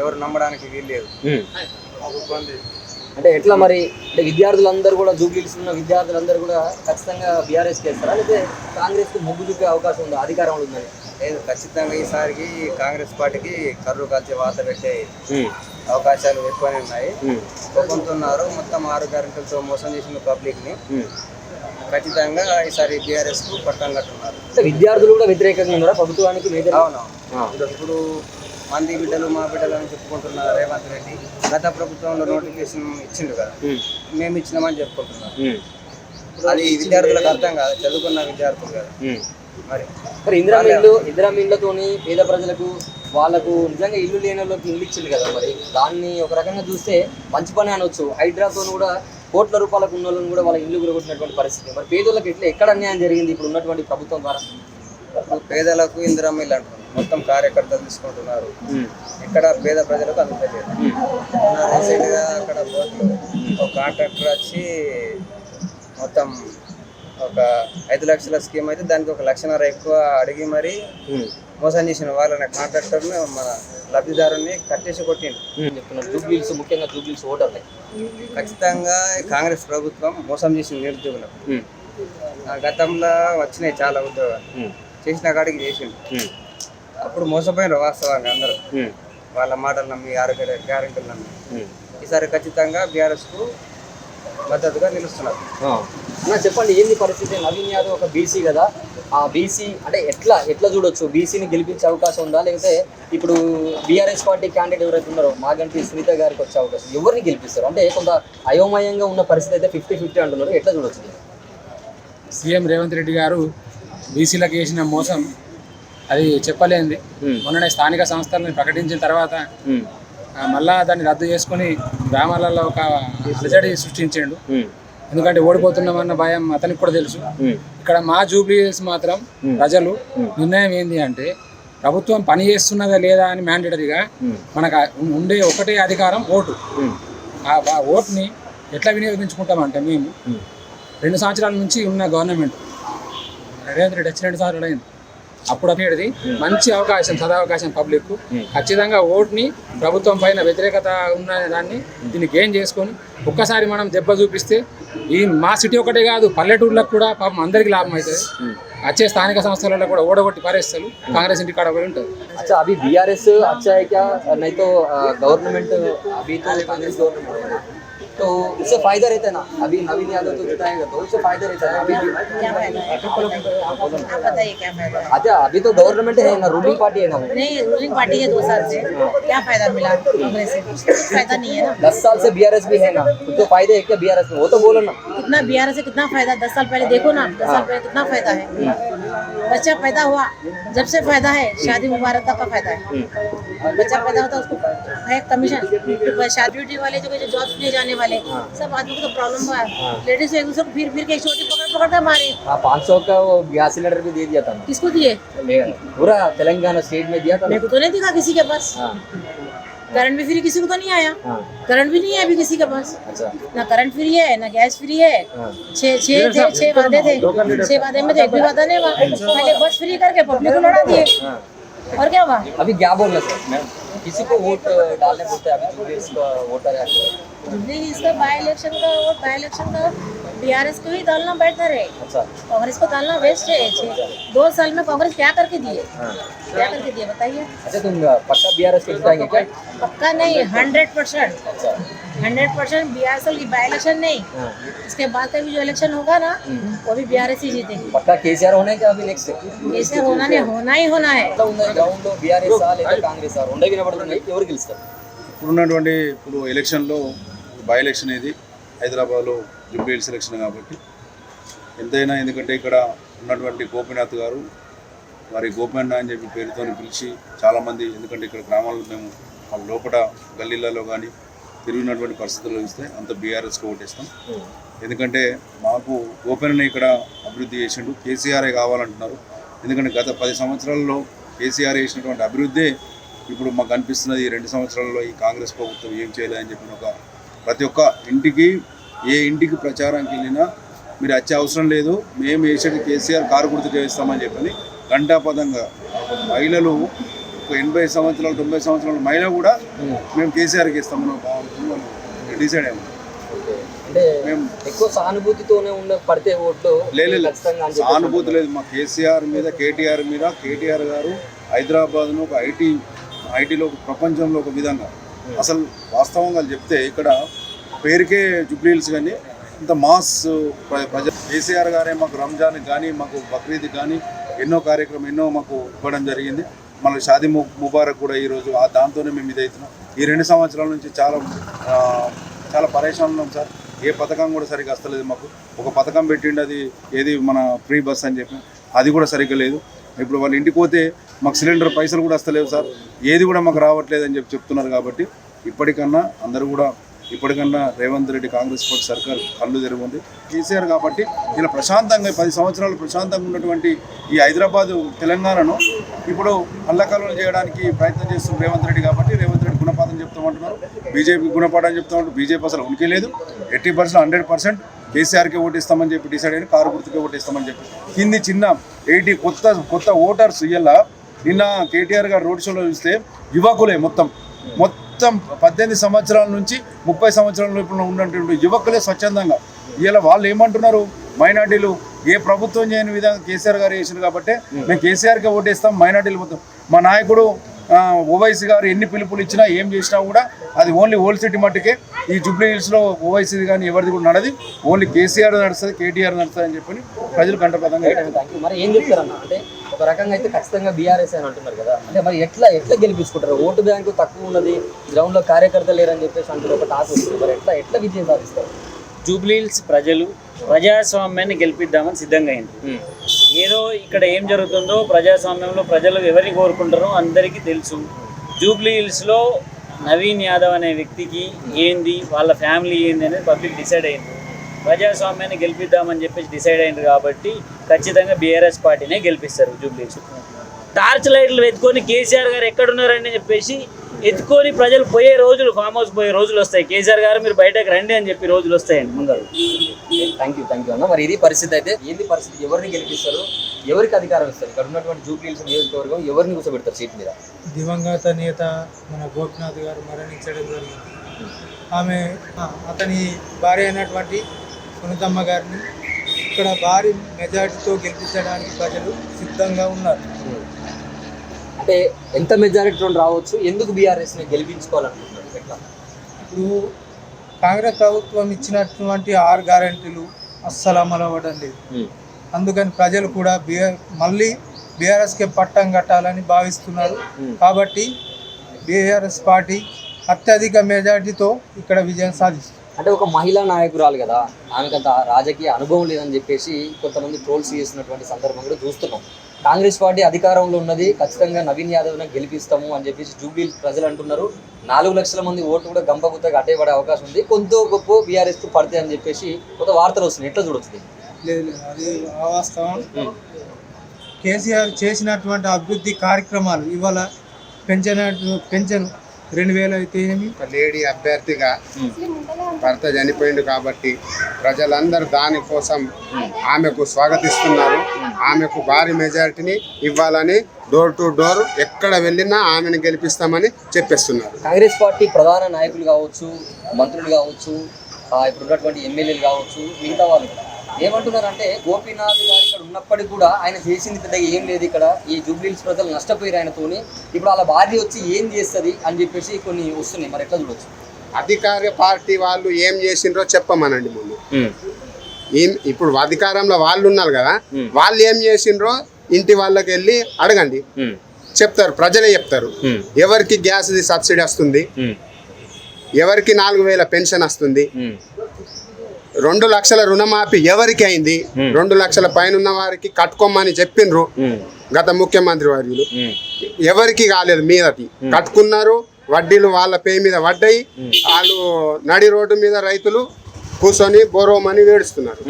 ఎవరు నమ్మడానికి వీల్లేదు ఇబ్బంది. అంటే ఎట్లా మరి? అంటే విద్యార్థులందరూ కూడా జూబ్లీస్ ఉన్న విద్యార్థులందరూ కూడా ఖచ్చితంగా బీఆర్ఎస్కి వేస్తారా? లేకపోతే కాంగ్రెస్కి మొగ్గు చూపే అవకాశం ఉందా? అధికారంలో ఉందని లేదు ఖచ్చితంగా ఈసారికి కాంగ్రెస్ పార్టీకి కర్రు కాల్చి వాత పెట్టే అవకాశాలు ఎక్కువనే ఉన్నాయి. ఒప్పుకుంటున్నారు మొత్తం ఆరు గ్యారెంటీలతో మోసం చేసిన పబ్లిక్ని ఖచ్చితంగా ఈసారి బీఆర్ఎస్కు పట్టం కట్టున్నారు. విద్యార్థులు కూడా వ్యతిరేకంగా ఉన్నారా? ప్రభుత్వానికి ఇప్పుడు మంది బిడ్డలు మా బిడ్డలు అని చెప్పుకుంటున్నారు రేవంత్ రెడ్డి గత ప్రభుత్వంలో నోటిఫికేషన్ ఇచ్చిండు కదా. మేము ఇచ్చినామని చెప్పుకుంటున్నారు అది విద్యార్థులకు అర్థం కాదు చదువుకున్న విద్యార్థులు కదా. మరి మరి ఇందిరా మిల్లు ఇందిరా మిల్లతోని పేద ప్రజలకు వాళ్ళకు నిజంగా ఇల్లు లేని వాళ్ళకి ఇల్లు ఇచ్చింది కదా మరి. దాన్ని ఒక రకంగా చూస్తే మంచి పని అనొచ్చు. హైడ్రాతో కూడా కోట్ల రూపాయలకు ఉన్న వాళ్ళని కూడా వాళ్ళ ఇల్లు గురగొట్టినటువంటి పరిస్థితి. మరి పేదోళ్ళకి ఎట్లా ఎక్కడ అన్యాయం జరిగింది ఇప్పుడు ఉన్నటువంటి ప్రభుత్వం ద్వారా? పేదలకు ఇందిరమ్మ ఇల్లు అంటున్నారు మొత్తం కార్యకర్తలు తీసుకుంటున్నారు. ఇక్కడ పేద ప్రజలకు అందుతలేదు అక్కడ బోర్డులో ఒక కాంట్రాక్టర్ వచ్చి మొత్తం ఒక ఐదు లక్షల స్కీమ్ అయితే దానికి ఒక లక్షన్నర ఎక్కువ అడిగి మరి మోసం చేసిన వాళ్ళని కాంట్రాక్టర్ని మన లబ్ధిదారుని కట్టేసి కొట్టిండు. జూబ్లీస్ ముఖ్యంగా జూబ్లీస్ ఓటర్లే ఖచ్చితంగా కాంగ్రెస్ ప్రభుత్వం మోసం చేసిన నిరుద్యోగులకు. గతంలో వచ్చినాయి చాలా ఉద్యోగాలు. చేసిన కాడికి చేసిండు. అప్పుడు మోసపోయిన వాస్తవంగా అందరూ. వాళ్ళ మాటలు నమ్మి ఆరోగ్య గ్యారెంటీలు నమ్మి. ఈసారి ఖచ్చితంగా బీఆర్ఎస్కు మద్దతుగా నిలుస్తున్నారు. అన్న చెప్పండి ఏంది పరిస్థితి? నవీన్ యాదవ్ ఒక బీసీ కదా. ఆ బీసీ అంటే ఎట్లా ఎట్లా చూడొచ్చు? బీసీని గెలిపించే అవకాశం ఉందా? లేకపోతే ఇప్పుడు బీఆర్ఎస్ పార్టీ క్యాండిడేట్ ఎవరైతే ఉన్నారో మాగంటి సునీత గారికి వచ్చే అవకాశం ఎవరిని గెలిపిస్తారు? అంటే కొంత అయోమయంగా ఉన్న పరిస్థితి అయితే ఫిఫ్టీ ఫిఫ్టీ అంటున్నారు. ఎట్లా చూడొచ్చు? సీఎం రేవంత్ రెడ్డి గారు బీసీలకు చేసిన మోసం అది చెప్పలేంది మొన్ననే స్థానిక సంస్థలను ప్రకటించిన తర్వాత మళ్ళా దాన్ని రద్దు చేసుకొని గ్రామాలలో ఒక అలజడి సృష్టించిండు. ఎందుకంటే ఓడిపోతున్నామన్న భయం అతనికి కూడా తెలుసు. ఇక్కడ మా జూబ్లీస్ మాత్రం ప్రజలు నిర్ణయం ఏంది అంటే ప్రభుత్వం పని చేస్తున్నదా లేదా అని మ్యాండేటరీగా మనకు ఉండే ఒకటే అధికారం ఓటు. ఆ ఆ ఓటుని ఎట్లా వినియోగించుకుంటామంటే మేము రెండు సంవత్సరాల నుంచి ఉన్న గవర్నమెంట్. రేవంత్ రెడ్డి వచ్చి రెండు సంవత్సరాలు అయింది. అప్పుడు అనేది మంచి అవకాశం సదావకాశం పబ్లిక్ ఖచ్చితంగా ఓట్ని ప్రభుత్వం పైన వ్యతిరేకత ఉన్న దాన్ని దీన్ని గెయిన్ చేసుకొని ఒక్కసారి మనం దెబ్బ చూపిస్తే ఈ మా సిటీ ఒకటే కాదు పల్లెటూర్లకు కూడా పాపం అందరికీ లాభం అవుతుంది వచ్చే స్థానిక సంస్థలలో కూడా ఓడగొట్టి పారేస్తారు కాంగ్రెస్ ఇంటి కాడ పోయి ఉంటుంది अच्छा अभी बीआरएस अच्छा है क्या नहीं तो गवर्नमेंट अभी तो कांग्रेस गवर्नमेंट है तो उससे फ़ायदा रहता है ना? अभी नवीन यादव तो जिताएगा तो उससे फ़ायदा रहता है अभी क्या फ़ायदा है? आप बताइए क्या फ़ायदा है? अच्छा अभी तो गवर्नमेंट है ना? रूलिंग पार्टी है ना? नहीं रूलिंग पार्टी है दो साल से। क्या फ़ायदा मिला कांग्रेस से? फ़ायदा नहीं है ना। दस साल से बीआरएस भी है ना? तो फ़ायदे है क्या बीआरएस में? वो तो बोलो ना। कितना बिहार से कितना फ़ायदा? दस साल पहले देखो ना दस साल पहले कितना फ़ायदा है। बच्चा पैदा हुआ जब से फ़ायदा है शादी मुबारक का फ़ायदा है। बच्चा पैदा होता है उसको है कमीशन शादी ड्यूटी वाले जो जो जॉब लिए जाने वाले सब आदमी को तो प्रॉब्लम हुआ। लेडीज़ एक दूसरे को फिर फिर के छोटी पकड़ पकड़ कर मारे। हाँ पाँच सौ का वो गैस सिलेंडर भी दे दिया था। किसको दिए? पूरा तेलंगाना स्टेट में दिया था मेरे को तो नहीं दिखा किसी के पास। हाँ। करंट भी फ्री किसी को तो नहीं आया। हाँ। करंट भी नहीं है अभी किसी के पास। अच्छा। ना करंट फ्री है ना गैस फ्री है। हाँ। छह छह थे छह वादे थे। छह वादे में तो एक भी वादा नहीं हुआ। पहले बस फ्री करके पब्लिक को लड़ा दिए। हाँ। और क्या हुआ? अभी क्या बोलना सर मैं किसी को वोट डालने बोलते हैं? अभी जुब्लीस का वोटर है। नहीं इसका बाई इलेक्शन का और बाई इलेक्शन का बीआरएस को ही डालना बेहतर है अच्छा कांग्रेस को डालना वेस्ट है छह- दो साल में कांग्रेस क्या करके दिए हाँ क्या करके दिए बताइए अच्छा तुम पक्का बीआरएस को जिताएंगे क्या पक्का नहीं हंड्रेड परसेंट अच्छा हंड्रेड परसेंट बीआरएस की बाई इलेक्शन नहीं हाँ इसके बाद का भी जो इलेक्शन होगा ना वो भी बीआरएस ही जीतेगी పక్కా కేసీఆర్ होने क्या अभी నెక్స్ట్ ऐसे होना नहीं होना ही होना है ఎట్లా ఉంది గ్రౌండ్ లో బీఆర్ఎస్ లేదా కాంగ్రెస్ రెండే వినబడుతున్నాయి ఎవరు గెలుస్తారు ఇప్పుడున్నటువంటి ఇప్పుడు ఎలక్షన్లో బై ఎలక్షన్ ఇది హైదరాబాద్లో జూబ్లీ సెలక్షన్ కాబట్టి. ఎంతైనా ఎందుకంటే ఇక్కడ ఉన్నటువంటి గోపీనాథ్ గారు వారి గోపన్న అని చెప్పి పేరుతో పిలిచి చాలామంది ఎందుకంటే ఇక్కడ గ్రామాల్లో మేము వాళ్ళ లోపల గల్లీలలో కానీ తిరిగినటువంటి పరిస్థితుల్లో ఇస్తే అంత బీఆర్ఎస్కి ఓటేస్తాం. ఎందుకంటే మాకు గోపన్న ఇక్కడ అభివృద్ధి చేసిండు. కేసీఆర్ఏ కావాలంటున్నారు. ఎందుకంటే గత పది సంవత్సరాల్లో కేసీఆర్ చేసినటువంటి అభివృద్ధి ఇప్పుడు మాకు అనిపిస్తున్నది ఈ రెండు సంవత్సరాల్లో ఈ కాంగ్రెస్ ప్రభుత్వం ఏం చేయలేదని చెప్పిన ఒక ప్రతి ఒక్క ఇంటికి ఏ ఇంటికి ప్రచారానికి వెళ్ళినా మీరు వచ్చే అవసరం లేదు. మేము వేసేది కేసీఆర్ కారు గుర్తు చేస్తామని చెప్పని గంటాపదంగా మహిళలు ఒక ఎనభై సంవత్సరాలు తొంభై సంవత్సరాల మహిళ కూడా మేము కేసీఆర్కి ఇస్తామని బాగుంటుంది డిసైడ్ అయ్యాము మేము ఎక్కువ సానుభూతితోనే ఉన్న పడితే ఓట్లు లేదు సానుభూతి లేదు. మా కేసీఆర్ మీద కేటీఆర్ మీద కేటీఆర్ గారు హైదరాబాద్ను ఒక ఐటీ ఐటీలో ఒక ప్రపంచంలో ఒక విధంగా. అసలు వాస్తవంగా చెప్తే ఇక్కడ పేరుకే జుబ్లీల్స్ కానీ ఇంత మాస్ ప్రజ కేసీఆర్ గారే మాకు రంజాన్ కానీ మాకు బక్రీద్ కానీ ఎన్నో కార్యక్రమం ఎన్నో మాకు ఇవ్వడం జరిగింది. మళ్ళీ షాదీ ము ముబారక్ కూడా ఈరోజు ఆ దాంతోనే మేము ఇదవుతున్నాం ఈ రెండు సంవత్సరాల నుంచి చాలా చాలా పరేషాన్ ఉన్నాం సార్. ఏ పథకం కూడా సరిగ్గా వస్తలేదు మాకు. ఒక పథకం పెట్టిండి అది ఏది మన ఫ్రీ బస్ అని చెప్పి అది కూడా సరిగ్గా లేదు. ఇప్పుడు వాళ్ళు ఇంటికి పోతే మాకు సిలిండర్ పైసలు కూడా వస్తలేవు సార్. ఏది కూడా మాకు రావట్లేదు అని చెప్పి చెప్తున్నారు కాబట్టి ఇప్పటికన్నా అందరూ కూడా ఇప్పటికన్నా రేవంత్ రెడ్డి కాంగ్రెస్ పార్టీ సర్కార్ కళ్ళు తెరుగుంది కేసీఆర్ కాబట్టి ఇలా ప్రశాంతంగా పది సంవత్సరాలు ప్రశాంతంగా ఉన్నటువంటి ఈ హైదరాబాద్ తెలంగాణను ఇప్పుడు అల్లకల్లోలు చేయడానికి ప్రయత్నం చేస్తున్న రేవంత్ రెడ్డి కాబట్టి రేవంత్ రెడ్డి గుణపాఠం చెప్తామంటున్నారు. బీజేపీ గుణపాఠం చెప్తామంటారు బీజేపీ అసలు ఉనికి లేదు. ఎయిటీ పర్సెంట్ హండ్రెడ్ పర్సెంట్ కేసీఆర్కే ఓటిస్తామని చెప్పి డిసైడ్ అయ్యి కారు గుర్తుకే ఓటిస్తామని చెప్పి. కింది చిన్న ఎయిటీ కొత్త కొత్త ఓటర్స్ ఇలా నిన్న కేటీఆర్ గారు రోడ్ షోలో చూస్తే యువకులే మొత్తం. మొత్తం పద్దెనిమిది సంవత్సరాల నుంచి ముప్పై సంవత్సరాల లోపల ఉన్నటువంటి యువకులే స్వచ్ఛందంగా. ఇలా వాళ్ళు ఏమంటున్నారు? మైనార్టీలు ఏ ప్రభుత్వం చేయని విధంగా కేసీఆర్ గారు చేసింది కాబట్టి మేము కేసీఆర్కే ఓటేస్తాం మైనార్టీలు మొత్తం. మా నాయకుడు ఓవైసీ గారు ఎన్ని పిలుపులు ఇచ్చినా ఏం చేసినా కూడా అది ఓన్లీ ఓల్డ్ సిటీ మట్టుకే. ఈ జూబ్లీ హిల్స్లో ఓవైసీది కానీ ఎవరిది కూడా నడది. ఓన్లీ కేసీఆర్ నడుస్తుంది కేటీఆర్ నడుస్తుంది అని చెప్పి ప్రజలు కంటపదంగా ఒక రకంగా అయితే ఖచ్చితంగా బీఆర్ఎస్ అని అంటున్నారు కదా. అంటే మరి ఎట్లా ఎట్లా గెలిపించుకుంటారు? ఓటు బ్యాంకు తక్కువ ఉన్నది గ్రౌండ్లో కార్యకర్తలు లేరని చెప్పేసి అంటున్న ఒక టాక్ వస్తుంది. మరి ఎట్లా ఎట్లా విజయం సాధిస్తారు? జూబ్లీహిల్స్ ప్రజలు ప్రజాస్వామ్యాన్ని గెలిపిద్దామని సిద్ధంగా అయింది ఏదో ఇక్కడ ఏం జరుగుతుందో ప్రజాస్వామ్యంలో ప్రజలు ఎవరిని కోరుకుంటారో అందరికీ తెలుసు. జూబ్లీహిల్స్లో నవీన్ యాదవ్ అనే వ్యక్తికి ఏంది వాళ్ళ ఫ్యామిలీ ఏంది అనేది పబ్లిక్ డిసైడ్ అయింది ప్రజాస్వామ్యాన్ని గెలిపిద్దామని చెప్పేసి డిసైడ్ అయింది కాబట్టి ఖచ్చితంగా బీఆర్ఎస్ పార్టీనే గెలిపిస్తారు జూబ్లీహిల్స్ టార్చ్ లైట్లు ఎత్తుకొని కేసీఆర్ గారు ఎక్కడున్నారని చెప్పేసి ఎత్తుకొని ప్రజలు పోయే రోజులు ఫామ్ హౌస్ పోయే రోజులు వస్తాయి. కేసీఆర్ గారు మీరు బయటకు రండి అని చెప్పి రోజులు వస్తాయండి ముందరు థ్యాంక్ యూ థ్యాంక్ యూ అన్న. మరి ఇది పరిస్థితి అయితే ఏంది పరిస్థితి? ఎవరిని గెలిపిస్తారు? ఎవరికి అధికారం ఇస్తారు? ఇక్కడ ఉన్నటువంటి జూబ్లీహిల్స్ నియోజకవర్గం ఎవరిని కూర్చోబెడతారు సీట్ మీద? దివంగత నేత మన గోపినాథ్ గారు మరణించడం జరిగింది. ఆమె అతని భార్య అయినటువంటి సునీతమ్మ గారిని ఇక్కడ భారీ మెజార్టీతో గెలిపించడానికి ప్రజలు సిద్ధంగా ఉన్నారు. అంటే ఎంత మెజారిటీ రావచ్చు? ఎందుకు బీఆర్ఎస్ని గెలిపించుకోవాలనుకుంటున్నారు? ఎట్లా? ఇప్పుడు కాంగ్రెస్ ప్రభుత్వం ఇచ్చినటువంటి ఆరు గ్యారంటీలు అస్సలు అమలు అవ్వడం లేదు. అందుకని ప్రజలు కూడా బీఆర్ మళ్ళీ బీఆర్ఎస్కే పట్టం కట్టాలని భావిస్తున్నారు. కాబట్టి బీఆర్ఎస్ పార్టీ అత్యధిక మెజార్టీతో ఇక్కడ విజయం సాధిస్తుంది. అంటే ఒక మహిళా నాయకురాలు కదా ఆమెకంత రాజకీయ అనుభవం లేదని చెప్పేసి కొంతమంది ట్రోల్స్ చేసినటువంటి సందర్భం కూడా చూస్తున్నాం. కాంగ్రెస్ పార్టీ అధికారంలో ఉన్నది ఖచ్చితంగా నవీన్ యాదవ్ని గెలిపిస్తాము అని చెప్పేసి జూబ్లీ ప్రజలు అంటున్నారు. నాలుగు లక్షల మంది ఓట్లు కూడా గంపగుత్తగా అట్టేపడే అవకాశం ఉంది. కొంత గొప్ప బీఆర్ఎస్ పడతాయి అని చెప్పేసి కొంత వార్తలు వస్తున్నాయి. ఎట్లా చూడొచ్చు లేదు లేదు. అది అవాస్తవం కేసీఆర్ చేసినటువంటి అభివృద్ధి కార్యక్రమాలు ఇవాళ పెంచిన పెంచను. రెండు వేలు అయితే ఏమి? ఒక లేడీ అభ్యర్థిగా భర్త చనిపోయిండు కాబట్టి ప్రజలందరూ దానికోసం ఆమెకు స్వాగతిస్తున్నారు. ఆమెకు భారీ మెజారిటీని ఇవ్వాలని డోర్ టు డోర్ ఎక్కడ వెళ్ళినా ఆమెను గెలిపిస్తామని చెప్పేస్తున్నారు. కాంగ్రెస్ పార్టీ ప్రధాన నాయకులు కావచ్చు మంత్రులు కావచ్చు ఆ, ఇప్పుడు ఉన్నటువంటి ఎమ్మెల్యేలు కావచ్చు మిగతా వాళ్ళు. ఏమంటున్నారంటే గోపీనాథ్ గారు ఇక్కడ ఉన్నప్పటికీ కూడా ఆయన చేసింది పెద్దగా ఏం లేదు ఇక్కడ. ఈ జూబ్లీహిల్స్ ప్రజలు నష్టపోయారు ఆయనతోని. ఇప్పుడు వాళ్ళ భార్య వచ్చి ఏం చేస్తుంది అని చెప్పేసి కొన్ని వస్తున్నాయి. మరి ఎట్లా చూడొచ్చు? అధికార పార్టీ వాళ్ళు ఏం చేసిండ్రో చెప్పమనండి ముందు. ఏం ఇప్పుడు అధికారంలో వాళ్ళు ఉన్నారు కదా వాళ్ళు ఏం చేసిండ్రో ఇంటి వాళ్ళకి వెళ్ళి అడగండి. చెప్తారు ప్రజలే చెప్తారు. ఎవరికి గ్యాస్ సబ్సిడీ వస్తుంది? ఎవరికి నాలుగు వేల పెన్షన్ వస్తుంది? రెండు లక్షల రుణమాఫీ ఎవరికి అయింది? రెండు లక్షల పైన ఉన్న వారికి కట్టుకోమని చెప్పిండ్రు గత ముఖ్యమంత్రి వర్యులు. ఎవరికి కాలేదు మీదటి కట్టుకున్నారు వడ్డీలు వాళ్ళ పే మీద పడ్డాయి. వాళ్ళు నడి రోడ్డు మీద రైతులు కూర్చొని బోరోమని వేడుస్తున్నారు.